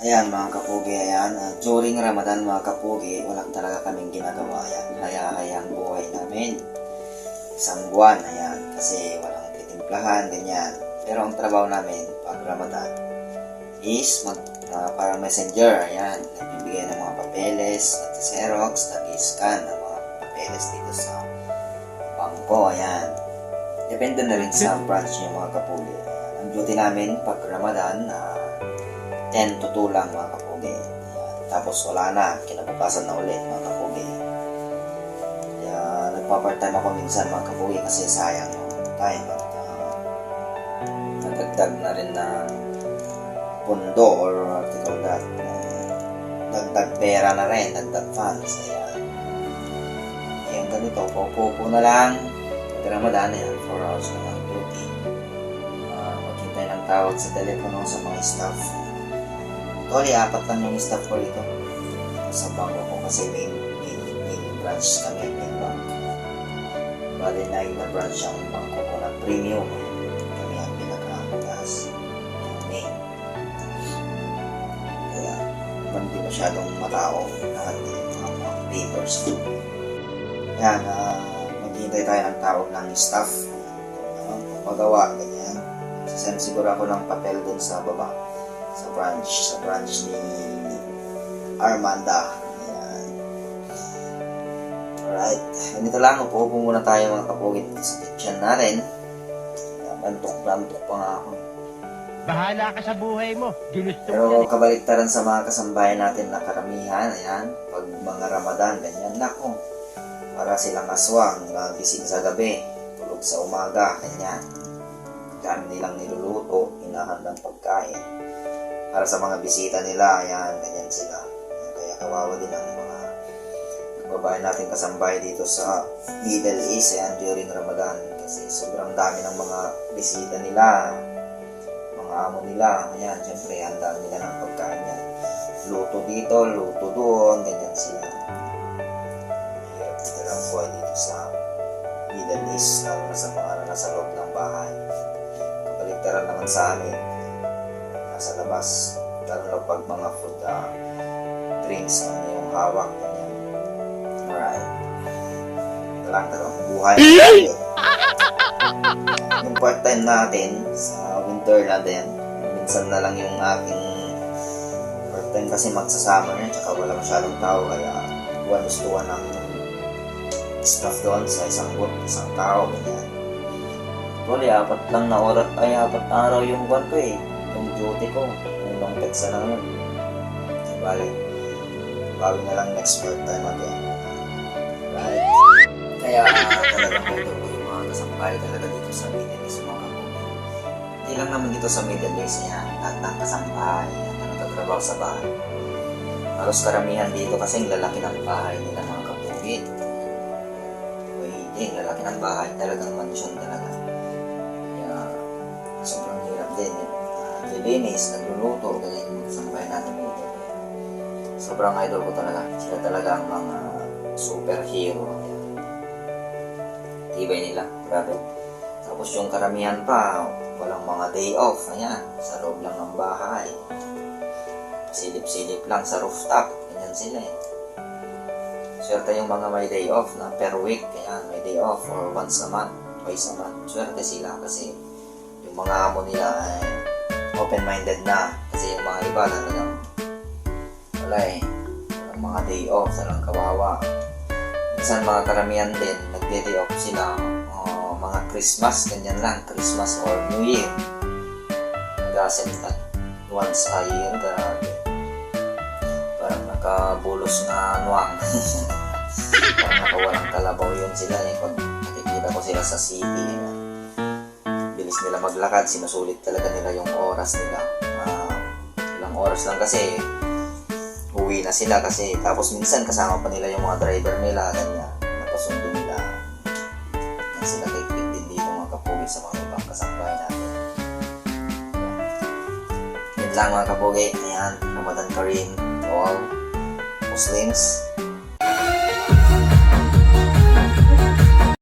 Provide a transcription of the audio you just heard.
Ayan mga kapugi, ayan. ah, during Ramadan mga kapugi, walang talaga kaming ginagawa. Ayan, haya-hayang buhay namin. Isang buwan, ayan. Kasi walang titimplahan, ganyan. Pero ang trabaho namin pag Ramadan is mag, ah, parang messenger, ayan. Nagbibigay ng mga papeles, at xerox, nag-scan ng mga papeles dito sa bangko, ayan. Depende na rin sa branch niyo mga kapugi. Ayan. Ang duty namin pag Ramadan, ah, 10 to 2 lang mga kapugi. Ayan. Tapos wala na, kinabukasan na ulit mga kapugi. Kaya nagpa-part-time ako minsan mga kapugi kasi sayang yung time at uh, nadagdag na rin na pundo or what you call that. uh, pera na rin, dagdag funds. Ayan. Ayan ganito, paupo-upo na lang. Pag ayan, 4 hours na lang duty. Uh, maghintay ng tawag sa telepono sa mga staff. Actually, apat lang yung staff ko dito. Sa bangko ko kasi main, main, main branch kami, main bank. Bali na na branch ang bangko ko na premium. Kami ang pinaka-taas. Yung main. Kaya, hindi masyadong matao. Lahat yung mga, papers. Yan, uh, maghihintay tayo ng tawag ng staff. Kung ano, magawa, ganyan. Sasend siguro ako ng papel dun sa baba sa branch, sa branch ni Armanda. Ayan. Alright. Ganito lang, upo muna tayo mga kapugit sa kitchen natin. Ayan, Bantok-bantok pa nga ako. Bahala ka sa buhay mo. Ginusto Pero eh. kabaliktaran sa mga kasambahay natin na karamihan, ayan, pag mga Ramadan, ganyan, nako, para silang aswang, gising sa gabi, tulog sa umaga, ganyan. Dami nilang niluluto, hinahandang pagkain. Para sa mga bisita nila, ayan, ganyan sila. Kaya kawawa din ang mga kababayan natin kasambahay dito sa Middle East, ayan, during Ramadan. Kasi sobrang dami ng mga bisita nila, mga amo nila, ayan, syempre, handa nila ng pagkain yan. Luto dito, luto doon, ganyan sila. Hirap talaga ang buhay dito sa Middle East, lalo na sa mga nasa loob ng bahay. Kabaliktaran naman sa amin, nasa labas, lalo na pag mga food ah, drinks ang yung hawak, ganyan. Alright. Ito lang talagang buhay. yung part-time natin sa winter na din, minsan na lang yung aking part-time kasi magsasama na, tsaka wala masyadong tao, kaya to one ang staff doon sa isang booth, isang tao, ganyan. Actually, apat lang na oras, ay apat araw yung buwan ko eh, yung duty ko, yung long text na yun. Bali, bago na lang next part-time again. Right? Kaya talagang ito ko yung mga kasampay talaga dito sa Middle East mga kapatid. Hindi lang naman dito sa Middle East yan, lahat ng kasampay na nagtatrabaho sa bahay. Halos karamihan dito kasi ang lalaki ng bahay nila mga hindi, ang lalaki ng bahay talagang mansyon talaga. Kaya sobrang hirap din. Uh, Lilinis, nagluluto, ganyan mga kasampay natin dito. Sobrang idol ko talaga. Sila talaga ang mga superhero. Tibay nila. Grabe. Tapos yung karamihan pa, walang mga day off. Ayan, sa loob lang ng bahay. Silip-silip lang sa rooftop. Ganyan sila eh. Swerte yung mga may day off na per week. Ayan, may day off or once a month, twice a month. Swerte sila kasi yung mga amo nila ay open-minded na. Kasi yung mga iba talagang wala eh. Walang mga day off, walang kawawa. Minsan mga karamihan din, nagde-day off sila. oh, mga Christmas, ganyan lang. Christmas or New Year. Nag-accept once a year. Grabe. Parang nakabulos na nuwang. Parang nakawalang kalabaw yun sila eh. Pag nakikita ko sila sa city, ayan. Bilis nila maglakad, sinusulit talaga nila yung oras nila. Ah, ilang oras lang kasi uwi na sila kasi tapos minsan kasama pa nila yung mga driver nila ganyan. Napasundo nila yan sila kay din dito mga kapugi sa mga ibang kasambahay natin. Yun lang mga kapugi. Ayan Ramadan Kareem. To all Muslims